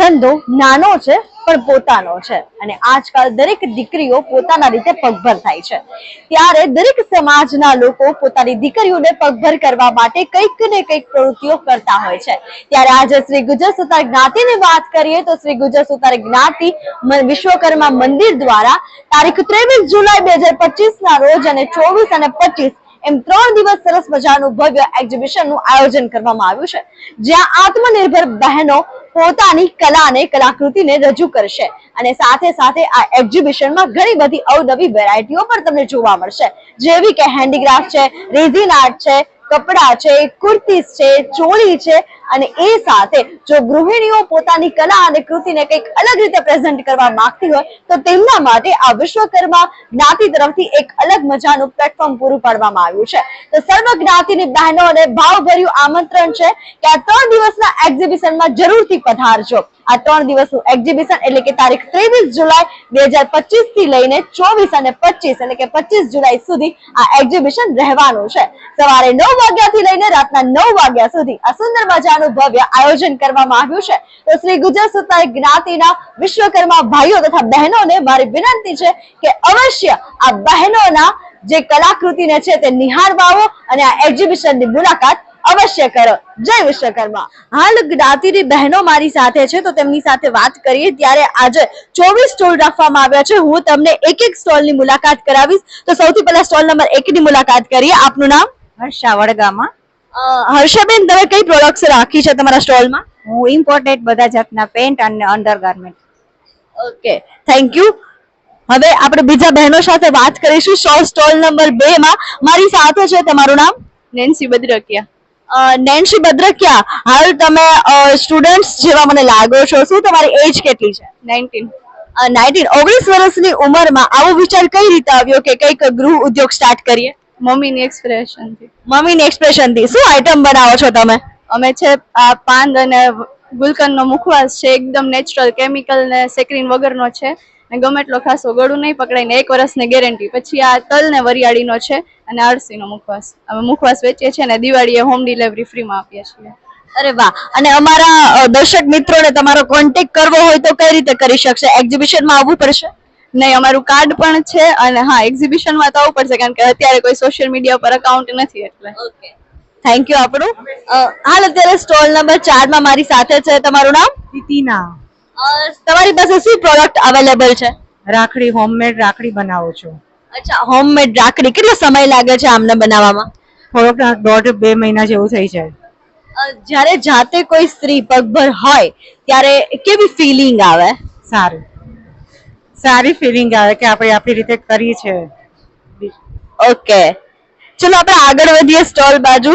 ધંધો નાનો છે, પણ પોતાનો છે. અને આજકાલ દરેક દીકરીઓ પોતાના રીતે પગભર થાય છે. ત્યારે દરેક સમાજના લોકો પોતાની દીકરીઓને પગભર કરવા માટે કંઈક ને કંઈક પ્રવૃત્તિઓ કરતા હોય છે. ત્યારે આજે શ્રી ગુજર સુતાર જ્ઞાતિની વાત કરીએ તો શ્રી ગુજર સુતાર જ્ઞાતિ વિશ્વકર્મા મંદિર દ્વારા તારીખ ત્રેવીસ જુલાઈ બે ના રોજ અને ચોવીસ અને પચીસ એમ ત્રણ દિવસ સરસ મજાનું ભવ્ય એક્ઝિબિશનનું આયોજન કરવામાં આવ્યું છે, જ્યાં આત્મનિર્ભર બહેનો પોતાની કલાને, કલાકૃતિને રજૂ કરશે અને સાથે સાથે આ એક્ઝિબિશનમાં ઘણી બધી અવનવી વેરાયટીઓ પણ તમને જોવા મળશે. જેવી કે હેન્ડીક્રાફ્ટ છે રેઝિન આર્ટ છે કપડા છે, કુર્તીસ છે, ચોળી છે અને એ સાથે જો ગૃહિણીઓ પોતાની કલા અને કૃતિને કંઈક અલગ રીતે પ્રેઝન્ટ કરવા માંગતી હોય, તો તેમના માટે આ વિશ્વકર્મા જ્ઞાતિ તરફથી એક અલગ મજાનું પ્લેટફોર્મ પૂરું પાડવામાં આવ્યું છે. તો સર્વ જ્ઞાતિની બહેનોને ભાવભર્યું આમંત્રણ છે કે આ ત્રણ દિવસના એક્ઝિબિશનમાં જરૂરથી પધારજો. આ ત્રણ દિવસનું એક્ઝિબિશન એટલે કે તારીખ ત્રેવીસ જુલાઈ બે હજારથી લઈને ચોવીસ અને પચીસ એટલે કે પચીસ જુલાઈ સુધી આ એક્ઝિબિશન રહેવાનું છે. સવારે નવ વાગ્યાથી લઈને રાતના નવ વાગ્યા સુધી આ સુંદર મજાનું ભવ્ય આયોજન કરવામાં આવ્યું છે. તો શ્રી ગુજરાત સુતાર જ્ઞાતિના વિશ્વકર્મા ભાઈઓ તથા બહેનોને મારી વિનંતી છે કે અવશ્ય આ બહેનોના જે કલાકૃતિને છે તે નિહાળવા આવો અને આ એક્ઝિબિશનની મુલાકાત અવશ્ય કરો. જય વિશ્વકર્મા. હાલ જ્ઞાતિની બહેનો મારી સાથે છે તો તેમની સાથે વાત કરીએ ત્યારે આજે ચોવીસ સ્ટોલ રાખવામાં આવ્યા છે. હું તમને એક એક સ્ટોલની મુલાકાત કરાવીશ. તો સૌથી પહેલા સ્ટોલ નંબર એક ની મુલાકાત કરીએ. આપનું નામ? હર્ષા વડગામાં. હર્ષાબેન તમે કઈ પ્રોડક્ટ્સ રાખી છે તમારા સ્ટોલમાં? હું ઇમ્પોર્ટેડ બધા જાતના પેન્ટ અને અંડરગાર્મેન્ટ ઓકે થેન્ક યુ હવે આપણે બીજા બહેનો સાથે વાત કરીશું. સ્ટોલ સ્ટોલ નંબર બે માં. મારી સાથે છે તમારું નામ? નેન્સી બદ્રકિયા. નેન્સી ભદ્રકિયા હાલ તમે સ્ટુડન્ટ્સ જેવા મને લાગો છો શું તમારી એજ કેટલી છે? નાઇન્ટીન નાઇન્ટીન ઓગણીસ વર્ષની ઉંમરમાં આવો વિચાર કઈ રીતે આવ્યો કે કંઈક ગૃહ ઉદ્યોગ સ્ટાર્ટ કરીએ? મમ્મીની એક્સપ્રેશનથી મમ્મીની એક્સપ્રેશનથી શું આઈટમ બનાવો છો તમે? અમે છે આ પાંદ અને ગુલકંદનો મુખવાસ છે એકદમ નેચરલ કેમિકલ ને સેક્રીન વગરનો છે. ને ગમે એટલો ખાસો ઓગળું નહીં પકડાય ને એક વર્ષની ગેરંટી પછી આ તલ ને વરિયાળીનો છે અને અળસીનો મુખવાસ. અમે મુખવાસ વેચીએ છીએ ને દિવાળીએ હોમ ડિલિવરી ફ્રીમાં આપીએ છીએ. અરે વાહ. અને અમારા દર્શક મિત્રોને તમારો કોન્ટેક્ટ કરવો હોય તો કઈ રીતે કરી શકશે? એક્ઝિબિશનમાં આવવું પડશે? નહીં અમારું કાર્ડ પણ છે અને હા એક્ઝિબિશનમાં તો આવવું પડશે કારણ કે અત્યારે કોઈ સોશિયલ મીડિયા પર અકાઉન્ટ નથી એટલે. થેન્ક યુ આપણું. હાલ અત્યારે સ્ટોલ નંબર ચારમાં મારી સાથે છે. તમારું નામ? તિતિના અ, તમારી પાસે શું પ્રોડક્ટ અવેલેબલ છે? રાખડી હોમમેડ રાખડી બનાવું છું. અચ્છા હોમમેડ રાખડી. કેટલો સમય લાગે છે આમને બનાવવામાં? થોડોક દોઢ બે મહિના જેવું થઈ જાય. જ્યારે જાતે કોઈ સ્ત્રી પગભર હોય ત્યારે કેવી ફિલિંગ આવે? સારું. સારી ફિલિંગ આવે કે આપણે આપણી રીતે કરી છે ઓકે ચલો, આપણે આગળ વધીએ સ્ટોલ બાજુ.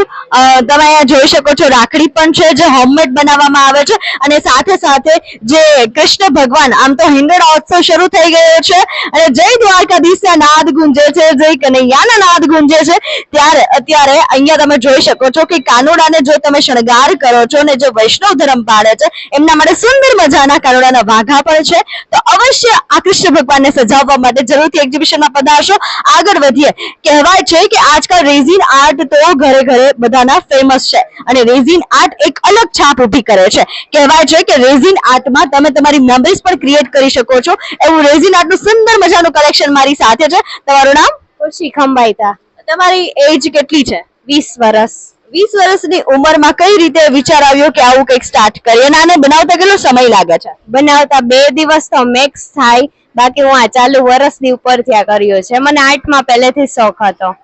તમે અહીંયા જોઈ શકો છો, રાખડી પણ છે જે હોમમેડ બનાવવામાં આવે છે અને સાથે સાથે જે કૃષ્ણ ભગવાન, આમ તો હિંડોળા શરૂ થઈ ગયો છે અને જય દ્વારકાધીશના નાદ ગુંજે છે, જય કનૈયાના નાદ ગુંજે છે. ત્યારે, અત્યારે અહીંયા તમે જોઈ શકો છો કે કાનોડાને જો તમે શણગાર કરો છો ને જો વૈષ્ણવ ધર્મ પાડે છે, એમના માટે સુંદર મજાના કાનોડાના વાઘા પણ છે. તો અવશ્ય આ કૃષ્ણ ભગવાનને સજાવવા માટે જરૂરથી એક્ઝિબિશનમાં પધારશો. આગળ વધીએ. કહેવાય છે કે આજકાલ રેઝિન આર્ટ તો ઘરે ઘરે બધાના ફેમસ છે. અને રેઝિન આર્ટ એક અલગ છાપ ઊભી કરે છે. કહેવાય છે કે રેઝિન આર્ટમાં તમે તમારી મેમરીઝ પણ ક્રિએટ કરી શકો છો. એવું રેઝિન આર્ટનું સુંદર મજાનું કલેક્શન મારી સાથે છે. તમારું નામ? ખુશી ખંભાઈતા તમારી એજ કેટલી છે? વીસ વર્ષ વીસ વર્ષની ઉંમરમાં કઈ રીતે વિચાર આવ્યો કે આવું કંઈક સ્ટાર્ટ કરીએ? અને આને બનાવતા કેટલો સમય લાગે છે? બનાવતા બે દિવસ તો મેક્સ થાય. બાકી હું આ ચાલુ વર્ષની ઉપર ત્યાં કર્યો છે. મને આર્ટમાં પહેલેથી શોખ હતો.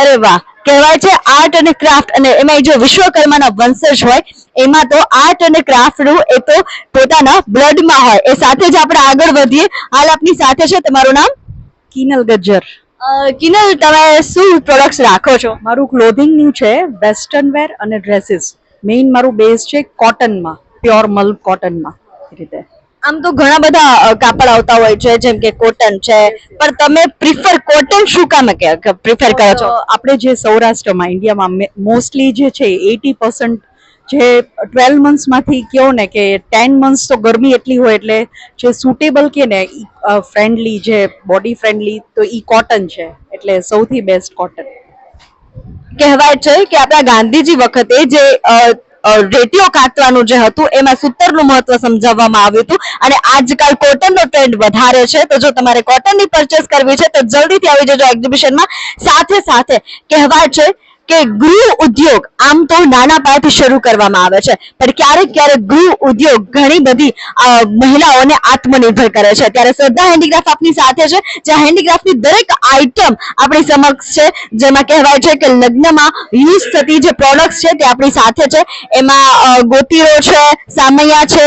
અરે વાહ. કહેવાય છે આર્ટ અને ક્રાફ્ટ અને એમાં જો વિશ્વકર્માના વંશજ હોય એમાં તો આર્ટ અને ક્રાફ્ટનું એ તો પોતાના બ્લડમાં હોય. એ સાથે જ આપણે આગળ વધીએ. હાલ આપની સાથે છે તમારું નામ? કિનલ ગજ્જર. કિનલ તમે શું પ્રોડક્ટ્સ રાખો છો? મારું ક્લોથિંગનું છે વેસ્ટર્ન વેર અને ડ્રેસીસ મેઇન મારું બેઝ છે કોટનમાં પ્યોર મલ કોટનમાં રીતે. આમ તો ઘણા બધા કાપડ આવતા હોય છે જેમ કે કોટન છે. પણ તમે પ્રિફર કોટન શું કામ પ્રિફર કરો છો? આપણે જે સૌરાષ્ટ્રમાં ઇન્ડિયામાં મોસ્ટલી જે છે એટી પર્સન્ટ જે ટ્વેલ્વ મંથ્સમાંથી કહો ને કે ટેન મંથ્સ તો ગરમી એટલી હોય એટલે જે સુટેબલ કે ને ફ્રેન્ડલી જે બોડી ફ્રેન્ડલી તો ઈ કોટન છે. એટલે સૌથી બેસ્ટ કોટન કહેવાય છે કે આપણા ગાંધીજી વખતે જે રેટીઓ કાતવાનું જે હતું, એમાં સૂતરનું મહત્વ સમજાવવામાં આવ્યું હતું. અને આજકાલ કોટનનો ટ્રેન્ડ વધારે છે. તો જો તમારે કોટનની પરચેસ કરવી છે, તો જલ્દીથી આવી જજો એક્ઝિબિશનમાં સાથે સાથે કહેવાય છે કે ગૃહ ઉદ્યોગ આમ તો નાના પાયાથી શરૂ કરવામાં આવે છે. પણ ક્યારેક ક્યારેક ગૃહ ઉદ્યોગ ઘણી બધી મહિલાઓને આત્મનિર્ભર કરે છે. ત્યારે શ્રદ્ધા હેન્ડીક્રાફ્ટ આપની સાથે છે, જ્યાં હેન્ડીક્રાફ્ટની દરેક આઇટમ આપણી સમક્ષ છે, જેમાં કહેવાય છે કે લગ્નમાં યુઝ થતી જે પ્રોડક્ટ્સ છે તે આપણી સાથે છે. એમાં ગોતીઓ છે, સામૈયા છે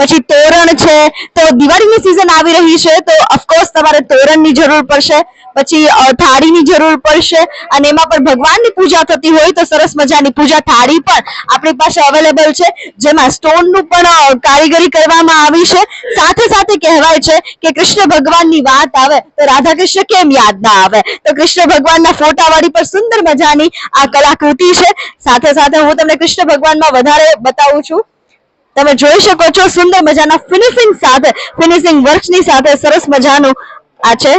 પછી તોરણ છે, તો દિવાળીની સિઝન આવી રહી છે, તો ઓફકોર્સ તમારે તોરણની જરૂર પડશે, પછી થાળીની જરૂર પડશે, અને એમાં પણ ભગવાનની પૂજા થતી હોય તો સરસ મજાની પૂજા થાળી પણ આપણી પાસે અવેલેબલ છે, જેમાં સ્ટોનનું પણ કારીગરી કરવામાં આવી છે. સાથે સાથે કહેવાય છે કે કૃષ્ણ ભગવાનની વાત આવે તો રાધા કૃષ્ણ કેમ યાદ ના આવે? તો કૃષ્ણ ભગવાનના ફોટાવાળી પણ સુંદર મજાની આ કલાકૃતિ છે. સાથે સાથે હું તમને કૃષ્ણ ભગવાનમાં વધારે બતાવું છું. તમે જોઈ શકો છો સુંદર મજાના ફિનિશિંગ સાથે ફિનિશિંગ વર્ક્સની સાથે સરસ મજાનું આ છે.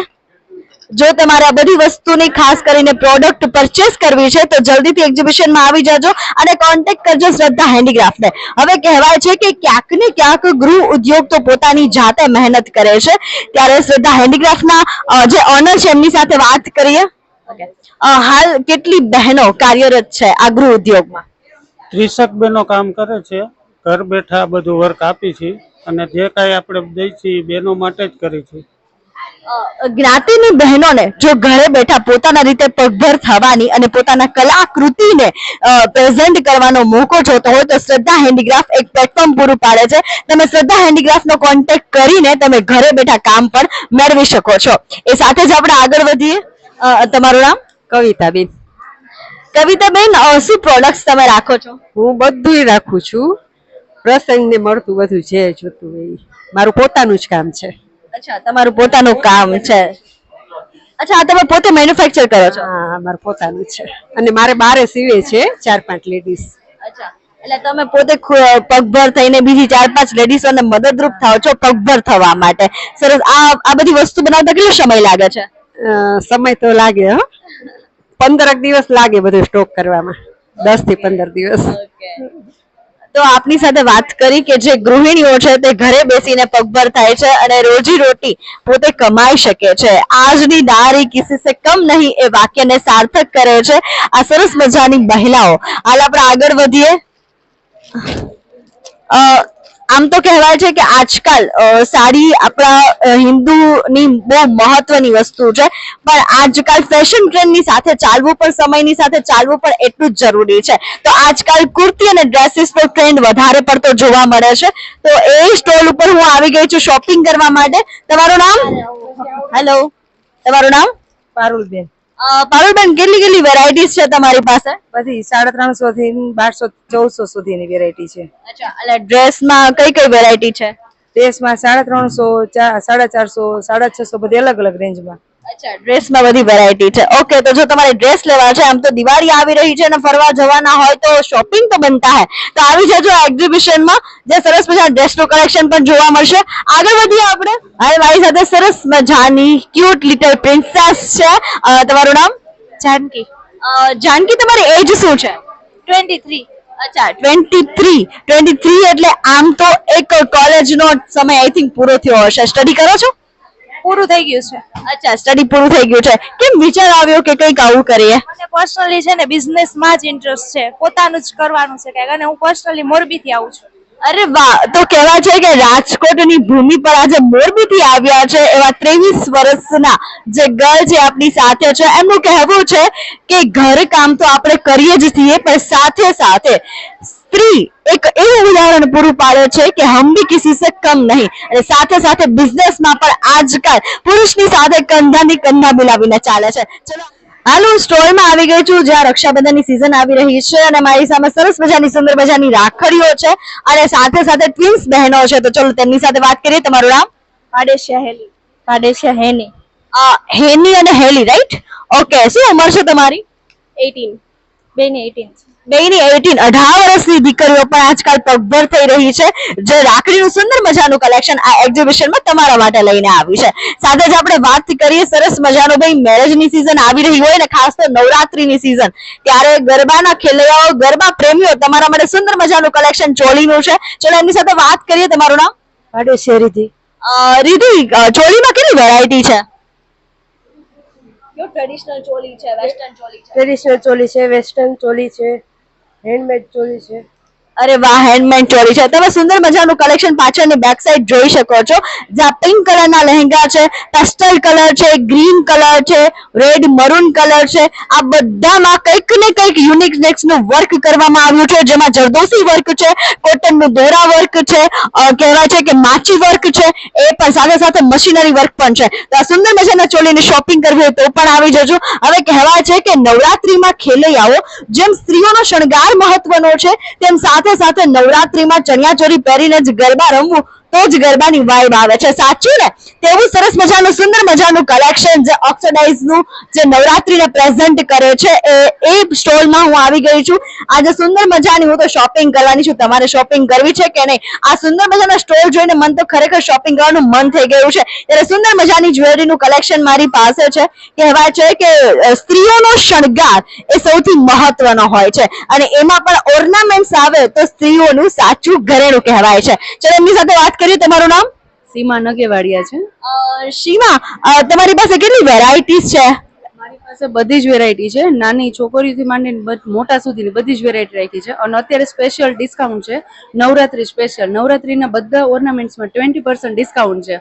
જો તમારે આ બધી વસ્તુની ખાસ કરીને પ્રોડક્ટ પરચેસ કરવી છે તો જલ્દીથી એક્ઝિબિશનમાં આવી જાજો અને કોન્ટેક્ટ કરજો શ્રદ્ધા હેન્ડીક્રાફ્ટને હવે કહેવાય છે કે ક્યાંક ને ક્યાંક ગૃહ ઉદ્યોગ તો પોતાની જાતે મહેનત કરે છે. ત્યારે શ્રદ્ધા હેન્ડીક્રાફ્ટના જે ઓનર છે એમની સાથે વાત કરીએ. હાલ કેટલી બહેનો કાર્યરત છે આ ગૃહ ઉદ્યોગમાં? ત્રીસક બહેનો કામ કરે છે. ઘર બેઠા બધું વર્ક આપી છે અને જે કાંઈ આપણે દઈ છીએ બહેનો બેનો માટે જ કરી છે. જ્ઞાતિની બહેનોને જો ઘરે બેઠા પોતાના રીતે પગભર થવાની અને પોતાના કલાકૃતિને પ્રેઝન્ટ કરવાનો મોકો જોતો હોય તો શ્રદ્ધા હેન્ડીક્રાફ્ટ એક પ્લેટફોર્મ પૂરું પાડે છે. તમે શ્રદ્ધા હેન્ડીક્રાફ્ટનો કોન્ટેક્ટ કરીને તમે ઘરે બેઠા કામ પણ મેળવી શકો છો. એ સાથે જ આપણે આગળ વધીએ. તમારું નામ? કવિતાબેન. કવિતાબેન બેન શું પ્રોડક્ટ્સ તમે રાખો છો? હું બધુંય રાખું છું. પ્રસંગને મળતું બધું જે જોતું હોય. મારું પોતાનું જ કામ છે. અચ્છા તમારું પોતાનું કામ છે. અચ્છા આ તમે પોતે મેન્યુફેક્ચર કરો છો? હા મારું પોતાનું છે. અને મારે બારે સીવે છે ચાર પાંચ લેડીઝ અચ્છા એટલે તમે પોતે પગભર થઈને બીજી ચાર પાંચ લેડીઝોને મદદરૂપ થાવ છો પગભર થવા માટે. સરસ આ આ બધી વસ્તુ બનાવતા કેટલો સમય લાગે છે? સમય તો લાગે હો. પંદરક દિવસ લાગે બધું સ્ટોક કરવામાં. દસથી પંદર દિવસ. તો આપની સાથે વાત કરી કે જે ગૃહિણીઓ છે તે ઘરે બેસીને પગભર થાય છે અને રોજી રોટી પોતે કમાઈ શકે છે. આજની નારી કિસી સે કમ નહીં એ વાક્યને સાર્થક કરે છે. આ સરસ મજાની મહિલાઓ. હાલ આપણે આગળ વધીએ. આમ તો કહેવાય છે કે આજકાલ સાડી આપણા હિન્દુની બહુ મહત્વની વસ્તુ છે. પણ આજકાલ ફેશન ટ્રેન્ડની સાથે ચાલવું પણ સમયની સાથે ચાલવું પણ એટલું જ જરૂરી છે. તો આજકાલ કુર્તી અને ડ્રેસીસ નો ટ્રેન્ડ વધારે પડતો જોવા મળે છે. તો એ સ્ટોલ ઉપર હું આવી ગઈ છું શોપિંગ કરવા માટે. તમારું નામ? હેલો. તમારું નામ? પારુલબેન. પારુલબેન કેટલી કેટલી વેરાયટીઝ છે તમારી પાસે? બધી સાડા ત્રણસો થી બારસો ચૌદસો સુધીની વેરાયટી છે. અચ્છા એટલે ડ્રેસમાં કઈ કઈ વેરાયટી છે? ડ્રેસમાં સાડા ત્રણસો સાડા ચારસો સાડા છસો બધી અલગ અલગ રેન્જમાં અચ્છા ડ્રેસમાં બધી વેરાયટી છે. ઓકે તો જો તમારે ડ્રેસ લેવા છે આમ તો દિવાળી આવી રહી છે અને ફરવા જવાના હોય તો શોપિંગ તો બનતા હે. તો આવી જજો એક્ઝિબિશનમાં જે સરસ મજા ડ્રેસનું કલેક્શન પણ જોવા મળશે. આગળ વધીએ આપણે. સાથે સરસ મજાની ક્યુટ લિટલ પ્રિન્સેસ છે. તમારું નામ? જાનકી. જાનકી તમારી એજ શું છે? Twenty three. અચ્છા ટ્વેન્ટી થ્રી. ટ્વેન્ટી થ્રી એટલે આમ તો એક કોલેજનો સમય આઈ થિંક પૂરો થયો હશે. સ્ટડી કરો છો? પૂરું થઈ ગયું છે. અચ્છા સ્ટડી પૂરું થઈ ગયું છે. કેમ વિચાર આવ્યો કે કંઈક આવું કરીએ? મને પર્સનલી છે ને બિઝનેસમાં જ ઇન્ટરેસ્ટ છે. પોતાનું જ કરવાનું છે કંઈક અને હું પર્સનલી મોરબી થી આવું છું. અરે વાહ, તો કહેવા છે કે રાજકોટની ભૂમિ પર આજે મોરબીથી આવ્યા છે એવા ત્રેવીસ વર્ષના જે ગર્લ જે આપણી સાથે છે. એમનું કહેવું છે કે ઘર કામ તો આપણે કરીએ જ છીએ, પણ સાથે સાથે સ્ત્રી એક એવું ઉદાહરણ પૂરું પાડે છે કે હમ ભી કિસી સે કમ નહીં. અને સાથે સાથે બિઝનેસમાં પણ આજકાલ પુરુષની સાથે કંધાની કંધા મિલાવીને ચાલે છે. ચલો હાલ હું સ્ટોરમાં આવી ગઈ છું જ્યાં રક્ષાબંધનની સિઝન આવી રહી છે અને મારી સામે સરસ મજાની સુંદર મજાની રાખડીઓ છે અને સાથે સાથે ટ્વિન્સ બહેનો છે. તો ચલો તેમની સાથે વાત કરીએ. તમારું નામ? પાડેશિયા હેલી. પાડેશિયા હેની. હેની અને હેલી રાઈટ ઓકે શું ઉંમર છે તમારી? એટીન બેની એટીન છે નહીં એટીન અઢાર વર્ષની દીકરીઓ પણ આજકાલ પગભર થઈ રહી છે. જે રાખડીનું સુંદર મજાનું કલેક્શન આ એક્ઝિબિશનમાં તમારા માટે લઈને આવ્યું છે. સાથે જ આપણે વાત કરીએ સરસ મજાનો ભાઈ મેરેજની સિઝન આવી રહી હોય ને ખાસ તો નવરાત્રીની સિઝન ત્યારે ગરબાના ખેલૈયાઓ ગરબા પ્રેમીઓ તમારા માટે સુંદર મજાનું કલેક્શન ચોલીનું છે. ચલો એમની સાથે વાત કરીએ તમારું નામ? ભાડે શેરીથી અ, રીધિ ચોલીમાં કેટલી વેરાયટી છે? ટ્રેડિશનલ ચોલી છે વેસ્ટર્ન ચોલી છે? ટ્રેડિશનલ ચોલી છે વેસ્ટર્ન ચોલી છે. હેન્ડમેડ ચોલી છે. અરે વાહ હેન્ડમેડ ચોરી છે. તમે સુંદર મજાનું કલેક્શન પાછળની બેક સાઈડ જોઈ શકો છો. જ્યાં પિંક કલરના લહેંગા છે પેસ્ટલ કલર છે ગ્રીન કલર છે રેડ મરૂન કલર છે. આ બધામાં કંઈક ને કંઈક યુનિક નેક્સનું વર્ક કરવામાં આવ્યું છે. જેમાં જરદોસી વર્ક છે કોટનનું દોરા વર્ક છે કહેવાય છે કે માચી વર્ક છે. એ પણ સાથે સાથે મશીનરી વર્ક પણ છે. તો આ સુંદર મજાના ચોલીની શોપિંગ કરવી હોય તો પણ આવી જજો. હવે કહેવાય છે કે નવરાત્રીમાં ખેલૈયાઓ જેમ સ્ત્રીઓનો શણગાર મહત્વનો છે, તેમ સાથે સાથે સાથે નવરાત્રીમાં ચણિયાચોરી પહેરીને જ ગરબા રમવું તો જ ગરબાની વાઇબ આવે છે. સાચું ને? તેવું સરસ મજાનું, સુંદર મજાનું કલેક્શન જે ઓક્સિડાઇઝનું જે નવરાત્રીને પ્રેઝન્ટ કરે છે, એ એ સ્ટોલમાં હું આવી ગઈ છું. આજે સુંદર મજાની હું તો શોપિંગ કરવાની છું. તમારે શોપિંગ કરવી છે કે નહીં? આ સુંદર મજાના સ્ટોલ જોઈને મન તો ખરેખર શોપિંગ કરવાનું મન થઈ ગયું છે. ત્યારે સુંદર મજાની જ્વેલરીનું કલેક્શન મારી પાસે છે. કહેવાય છે કે સ્ત્રીઓનો શણગાર એ સૌથી મહત્વનો હોય છે. અને એમાં પણ ઓર્નામેન્ટ્સ આવે તો સ્ત્રીઓનું સાચું ઘરેણું કહેવાય છે. ચલો એમની સાથે વાત કરીએ તમારું નામ? સીમા નગેવાડિયા છે. સીમા તમારી પાસે કેટલી વેરાયટીઝ છે? મારી પાસે બધી જ વેરાયટી છે. નાની છોકરીઓથી માંડીને મોટા સુધીની બધી જ વેરાયટી રાખી છે. અને અત્યારે સ્પેશિયલ ડિસ્કાઉન્ટ છે. નવરાત્રી સ્પેશિયલ નવરાત્રીના બધા ઓર્નામેન્ટ્સમાં ટ્વેન્ટી પર્સન્ટ ડિસ્કાઉન્ટ છે.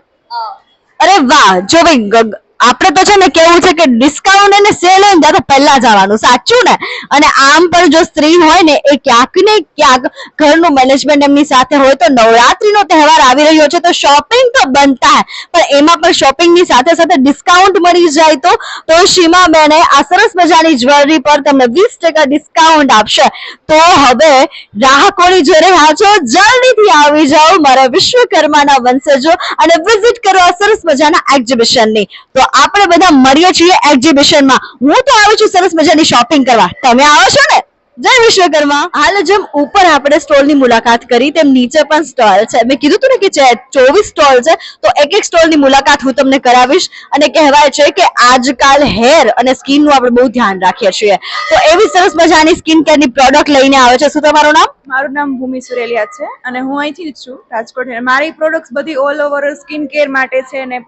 અરે વાહ! જો ભાઈ આપણે તો છે ને કેવું છે કે ડિસ્કાઉન્ટ અને સેલ હોય ને ત્યારે પહેલા જવાનું, સાચું ને? અને આમ પણ જો સ્ત્રી હોય ને, એ ક્યાંક ને ક્યાંક ઘરનું મેનેજમેન્ટ એમની સાથે હોય તો નવરાત્રીનો તહેવાર આવી રહ્યો છે તો શોપિંગ તો બનતા પણ એમાં પણ શોપિંગની સાથે સાથે ડિસ્કાઉન્ટ મળી જાય તો તો સીમા બેને આ સરસ મજાની જ્વેલરી પર તમને વીસ ટકા ડિસ્કાઉન્ટ આપશે. તો હવે ગ્રાહકોની જોડે હાજો, જલ્દીથી આવી જાઓ મારા વિશ્વકર્માના વંશજો અને વિઝિટ કરો સરસ મજાના એક્ઝિબિશનની તો આપણે બધા મળીએ છીએ એક્ઝિબિશનમાં હું તો આવું છું સરસ મજાની શોપિંગ કરવા. તમે આવો છો ને? જય વિશ્વકર્મા. હાલ જેમ ઉપર આપણે સ્ટોલની મુલાકાત કરી, તેમ નીચે પણ સ્ટોલ છે. મેં કીધું હતું ને કે ચોવીસ સ્ટોલ છે, તો એક એક સ્ટોલની મુલાકાત હું તમને કરાવીશ. અને કહેવાય છે કે આજકાલ હેર અને સ્કિનનું આપણે બહુ ધ્યાન રાખીએ છીએ. તો એવી સરસ મજાની સ્કિન કેરની પ્રોડક્ટ લઈને આવે છે. શું તમારું નામ? મારું નામ ભૂમિ સુરેલિયા છે અને હું અહીંથી જ છું રાજકોટ મારી પ્રોડક્ટ્સ બધી ઓલ ઓવર સ્કિન કેર માટે છે ને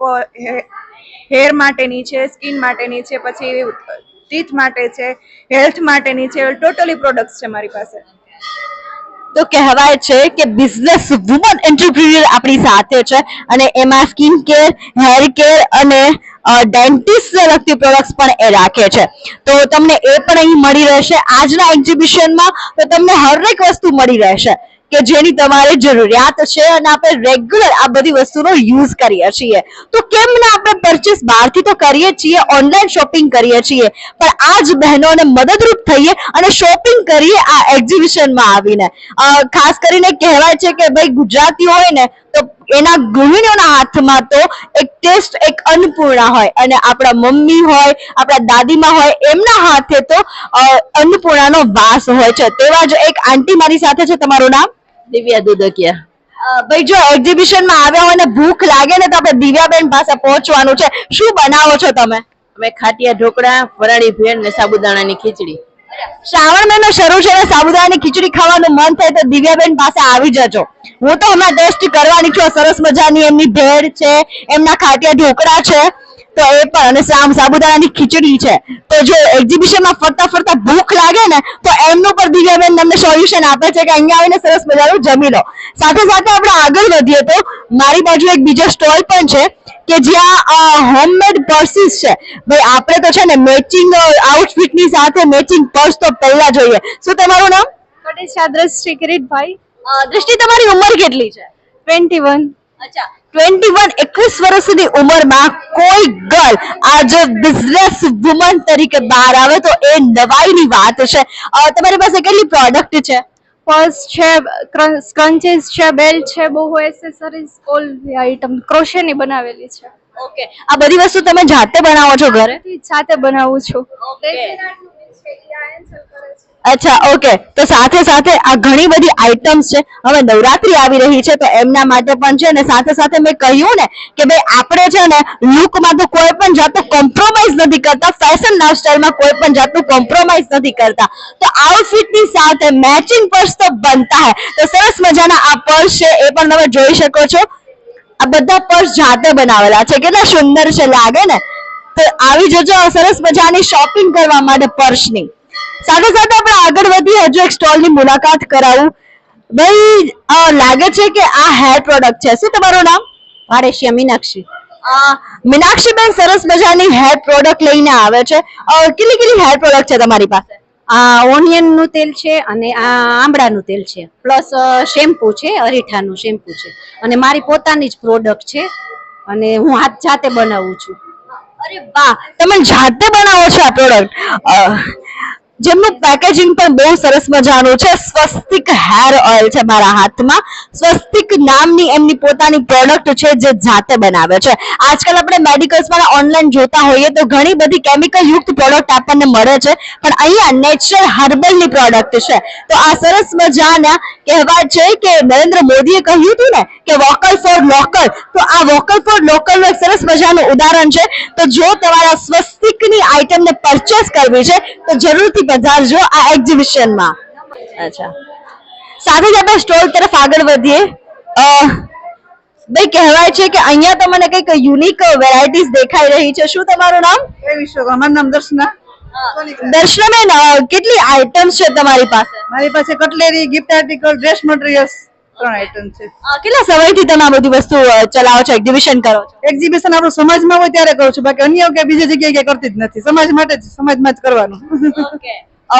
હેર માટેની છે સ્કિન માટેની છે, પછી ટીથ માટે છે હેલ્થ માટેની છે ટોટલી પ્રોડક્ટ્સ છે મારી પાસે. તો કહેવાય છે કે બિઝનેસ વુમન એન્ટરપ્રિન્યુર આપણી સાથે છે અને એમાં સ્કિન કેર હેર કેર અને ડેન્ટિસ્ટ લગતી પ્રોડક્ટ્સ પણ એ રાખે છે. તો તમને એ પણ અહીં મળી રહેશે. આજના એક્ઝિબિશનમાં તો તમને હરેક વસ્તુ મળી રહેશે. કે જેની તમારે જરૂરિયાત છે અને આપણે રેગ્યુલર આ બધી વસ્તુનો યુઝ કરીએ છીએ. તો કેમ ના આપણે પરચેસ બહારથી તો કરીએ છીએ ઓનલાઈન શોપિંગ કરીએ છીએ. પણ આ જ બહેનોને મદદરૂપ થઈએ અને શોપિંગ કરીએ આ એક્ઝિબિશનમાં આવીને. ખાસ કરીને કહેવાય છે કે ભાઈ ગુજરાતી હોય ને તો એના ગૃહિણીઓના હાથમાં તો એક ટેસ્ટ એક અન્નપૂર્ણા હોય અને આપણા મમ્મી હોય આપણા દાદીમાં હોય એમના હાથે તો અન્નપૂર્ણાનો વાસ હોય છે. તેવા જ એક આંટી મારી સાથે છે. તમારું નામ? દિવ્યા દુદકિયા. ભાઈ જો એક્ઝિબિશનમાં આવ્યા હોય ને ભૂખ લાગે ને તો આપણે દિવ્યાબેન પાસે પહોંચવાનું છે. શું બનાવો છો તમે? અમે ખાટિયા ઢોકળા ફરાળી ભેળ ને સાબુદાણાની ખીચડી. શ્રાવણ મહિનો શરૂ છે સાબુદાણાની ખીચડી ખાવાનું મન થાય તો દિવ્યાબેન પાસે આવી જજો. હું તો હમણાં ટેસ્ટ કરવાની છું સરસ મજાની એમની ભેળ છે, એમના ખાટિયા ઢોકળા છે, તો એ પણ, અને સાબુદાણાની ખીચડી છે. તો જો એક્ઝિબિશનમાં ફરતા ફરતા ભૂખ લાગે એમનું પણ દિવ્યાબેન તમને સોલ્યુશન આપે છે કે અહીંયા આવીને સરસ મજાનું જમી લો. સાથે સાથે આપણે આગળ વધીએ તો મારી બાજુ એક બીજો સ્ટોલ પણ છે કે જ્યાં હોમમેડ પર્સીસ છે. ભાઈ આપણે તો છે ને મેચિંગ આઉટફિટની સાથે મેચિંગ પર્સ તો પહેલા જોઈએ. શું તમારું નામ? કટેશા શ્રી કિરીટભાઈ. દ્રષ્ટિ તમારી ઉંમર કેટલી છે? ટ્વેન્ટી વન અચ્છા. ટ્વેન્ટી વન એકવીસ વર્ષની ઉંમરમાં કોઈ ગર્લ આજે બિઝનેસ વુમન તરીકે બહાર આવે તો એ નવાઈની વાત છે. તમારી પાસે કેટલી પ્રોડક્ટ છે? પર્સ છે સ્કન્ચીસ છે બેલ્ટ છે બહુ એસેસરીઝ ઓલ આઈટમ ક્રોશેની બનાવેલી છે. ઓકે આ બધી વસ્તુ તમે જાતે બનાવો છો ઘરે? જાતે બનાવું છું. અચ્છા ઓકે તો સાથે સાથે આ ઘણી બધી આઇટમ્સ છે. હવે નવરાત્રી આવી રહી છે, તો એમના માટે પણ છે ને સાથે સાથે મેં કહ્યું ને કે ભાઈ આપણે છે ને લુકમાં તો કોઈ પણ જાતનું કોમ્પ્રોમાઇઝ નથી કરતા. ફેશન લાઇફસ્ટાઈલમાં કોઈ પણ જાતનું કોમ્પ્રોમાઇઝ નથી કરતા. તો આઉટફિટની સાથે મેચિંગ પર્સ તો બનતા હે. તો સરસ મજાના આ પર્સ છે, એ પણ તમે જોઈ શકો છો. આ બધા પર્સ જાતે બનાવેલા છે. કેટલા સુંદર છે લાગે ને? તો આવી જજો, સરસ મજાની શોપિંગ કરવા માટે પર્સની સાથે સાથે આપણે આગળ વધીએ હજુ એક સ્ટોલની મુલાકાત કરાવું. ભાઈ લાગે છે કે આ હેર પ્રોડક્ટ છે. શું તમારું નામ? પાડેશિયા મીનાક્ષી મીનાક્ષીબેન સરસ મજાની હેર પ્રોડક્ટ લઈને આવે છે. કેટલી કેટલી હેર પ્રોડક્ટ છે તમારી પાસે? આ ઓનિયનનું તેલ છે અને આ આંબળાનું તેલ છે. પ્લસ શેમ્પુ છે અરીઠાનું શેમ્પુ છે. અને મારી પોતાની જ પ્રોડક્ટ છે. અને હું હાથ જાતે બનાવું છું. અરે વાહ! તમે જાતે બનાવો છો આ પ્રોડક્ટ જેમનું પેકેજિંગ પણ બહુ સરસ મજાનું છે. સ્વસ્તિક હેર ઓઇલ છે મારા હાથમાં. સ્વસ્તિક નામની એમની પોતાની પ્રોડક્ટ છે જે જાતે બનાવે છે. આજકાલ આપણે મેડિકલ્સમાં ઓનલાઈન જોતા હોઈએ તો ઘણી બધી કેમિકલ યુક્ત પ્રોડક્ટ આપણને મળે છે. પણ અહીંયા નેચરલ હર્બલની પ્રોડક્ટ છે. તો આ સરસ મજાના કહેવાય છે કે નરેન્દ્ર મોદીએ કહ્યું હતું ને કે વોકલ ફોર લોકલ તો આ વોકલ ફોર લોકલનું એક સરસ મજાનું ઉદાહરણ છે. તો જો તમારા સ્વસ્તિકની આઇટમને પરચેસ કરવી છે, તો જરૂરથી પધારજો આ એક્ઝિબિશનમાં અચ્છા. સાથે જ આપણે સ્ટોલ તરફ આગળ વધીએ. ભાઈ કહેવાય છે કે અહીંયા તો મને કંઈક યુનિક વેરાયટીઝ દેખાઈ રહી છે. શું તમારું નામ? મારું નામ દર્શના. દર્શનાબેન અ, કેટલી આઇટમ્સ છે તમારી પાસે? મારી પાસે cutlery gift article dress materials ત્રણ આઈટમ છે. અ, કેટલા સમયથી તમે આ બધી વસ્તુ અ, ચલાવો છો એક્ઝિબિશન કરો છો? એક્ઝિબિશન આપણું સમાજમાં હોય ત્યારે કરું છું બાકી અન્ય કે બીજી જગ્યાએ ક્યાંય કરતી જ નથી. સમાજ માટે જ સમાજમાં જ કરવાનું. અ,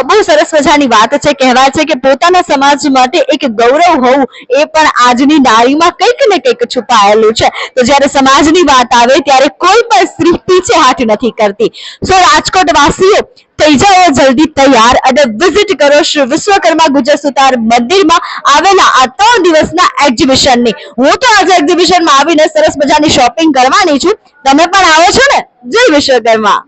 બહુ સરસ મજાની વાત છે, કહેવાય છે કે પોતાના સમાજ માટે એક ગૌરવ હોવું એ પણ આજની નારીમાં કંઈક ને કંઈક છુપાયેલું છે. તો જ્યારે સમાજની વાત આવે ત્યારે કોઈ પણ સ્ત્રી પીછે હાથ નથી કરતી. સો રાજકોટ વાસીઓ થઈ જાઓ જલ્દી તૈયાર અને વિઝિટ કરો શ્રી વિશ્વકર્મા ગુજર સુતાર મંદિરમાં આવેલા આ ત્રણ દિવસના એક્ઝિબિશનની. હું તો આજે એક્ઝિબિશનમાં આવીને સરસ મજાની શોપિંગ કરવાની છું. તમે પણ આવો છો ને? જય વિશ્વકર્મા.